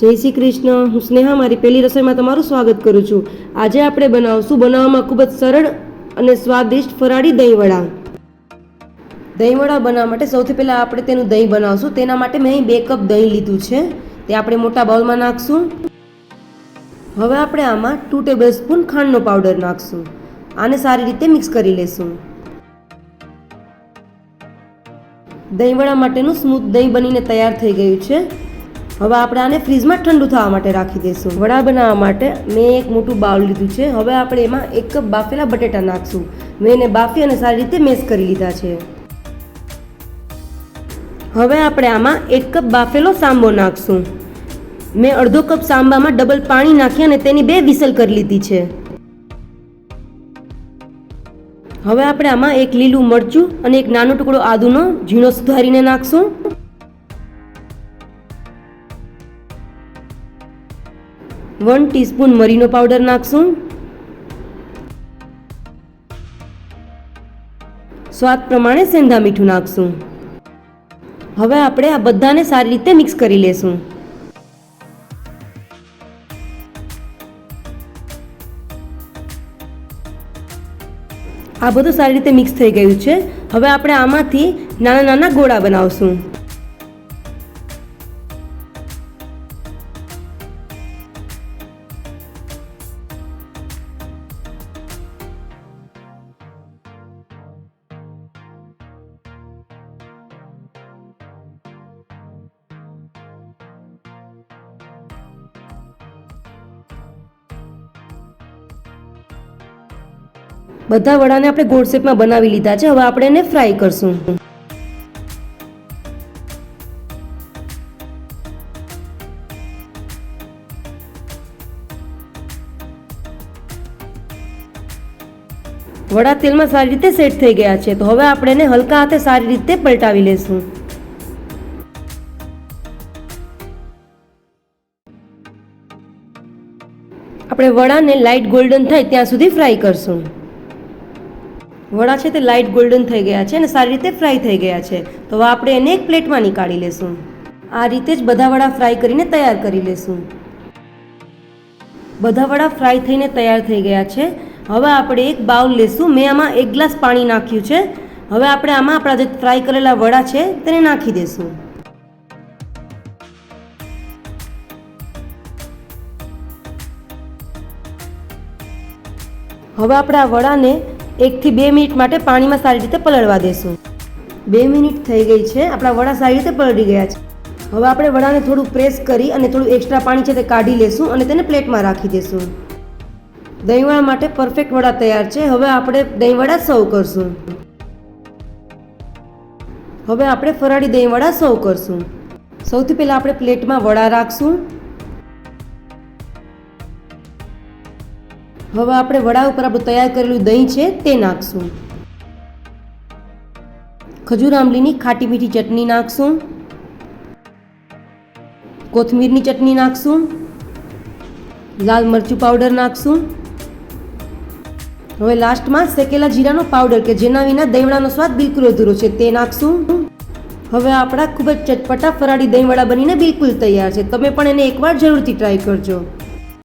જય શ્રી કૃષ્ણ. હું સ્નેહા, મારી પહેલી રસોઈમાં તમારું સ્વાગત કરું છું. આજે આપણે બનાવશું, બનાવવામાં ખૂબ જ સરળ અને સ્વાદિષ્ટ ફરાળી દહીંવડા. દહીંવડા બનાવવા માટે સૌથી પહેલાં આપણે તેનું દહીં બનાવશું. તેના માટે મેં અહીં બે કપ દહીં લીધું છે. તે આપણે મોટા બાઉલમાં નાખશું. હવે આપણે આમાં ટુ ટેબલ સ્પૂન ખાંડનો પાવડર નાખશું. આને સારી રીતે મિક્સ કરી લેશું. દહીંવડા માટેનું સ્મૂથ દહીં બનીને તૈયાર થઈ ગયું છે. હવે આપણે આને ફ્રીજમાં ઠંડુ થવા માટે રાખી દઈશું. વડા બનાવવા માટે મેં એક મોટું બાઉલ લીધું છે. હવે આપણે એમાં એક કપ બાફેલા બટેટા નાખશું. મેં એને બાફી અને સારી રીતે મેશ કરી લીધા છે. હવે આપણે આમાં એક કપ બાફેલો સાંબો નાખશું. મેં અડધો કપ સાંબામાં ડબલ પાણી નાખી અને તેની બે વિસલ કરી લીધી છે. હવે આપણે આમાં એક લીલું મરચું અને એક નાનો ટુકડો આદુનો ઝીણો સુધારીને નાખશું. વન ટીસ્પૂન મરીનો પાવડર નાખશું. સ્વાદ પ્રમાણે સેંધા મીઠું નાખશું. હવે આપણે આ બધાને સારી રીતે મિક્સ કરી લેશું. આ બધું સારી રીતે મિક્સ થઈ ગયું છે. હવે આપણે આમાંથી નાના નાના ગોળા બનાવશું. બધા વડાને આપણે ગોળ શેપમાં બનાવી લીધા છે. હવે આપણે એને ફ્રાય કરશું. વડા તેલમાં સારી રીતે સેટ થઈ ગયા છે. તો હવે આપણે એને હલકા હાથે સારી રીતે પલટાવી લેશું. આપણે વડાને લાઇટ ગોલ્ડન થાય ત્યાં સુધી ફ્રાય કરશું. વડા છે તે લાઇટ ગોલ્ડન થઈ ગયા છે અને સારી રીતે ફ્રાય થઈ ગયા છે. તો હવે આપણે એને એક પ્લેટમાં નીકાળી લેશું. આ રીતે જ બધા વડા ફ્રાય કરીને તૈયાર કરી લેશું. બધા વડા ફ્રાય થઈને તૈયાર થઈ ગયા છે. હવે આપણે એક બાઉલ લેશું. મેં આમાં એક ગ્લાસ પાણી નાખ્યું છે. હવે આપણે આમાં આપણા જે ફ્રાય કરેલા વડા છે તેને નાખી દઈશું હવે આપણે આ વડાને એકથી બે મિનિટ માટે પાણીમાં સારી રીતે પલળવા દેશું. બે મિનિટ થઈ ગઈ છે, આપણા વડા સારી રીતે પલળી ગયા છે. હવે આપણે વડાને થોડું પ્રેસ કરી અને થોડું એક્સ્ટ્રા પાણી છે તે કાઢી લેશું અને તેને પ્લેટમાં રાખી દેશું. દહીંવડા માટે પરફેક્ટ વડા તૈયાર છે, હવે આપણે દહીંવડા સર્વ કરશું. હવે આપણે ફરાળી દહીંવડા સર્વ કરશું. સૌથી પહેલાં આપણે પ્લેટમાં વડા રાખશું. હવે આપણે વડા ઉપર આપણું તૈયાર કરેલું દહીં છે તે નાખશું. ખજૂર આંબલીની ખાટી મીઠી ચટણી નાખશું. કોથમીરની ચટણી નાખશું. લાલ મરચું પાવડર નાખશું. હવે લાસ્ટમાં શેકેલા જીરાનો પાવડર કે જેના વિના દહીંવડાનો સ્વાદ બિલકુલ અધૂરો છે તે નાખશું. હવે આપણા ખૂબ જ ચટપટા ફરાળી દહીંવડા બનીને બિલકુલ તૈયાર છે. તમે પણ એને એકવાર જરૂરથી ટ્રાય કરજો.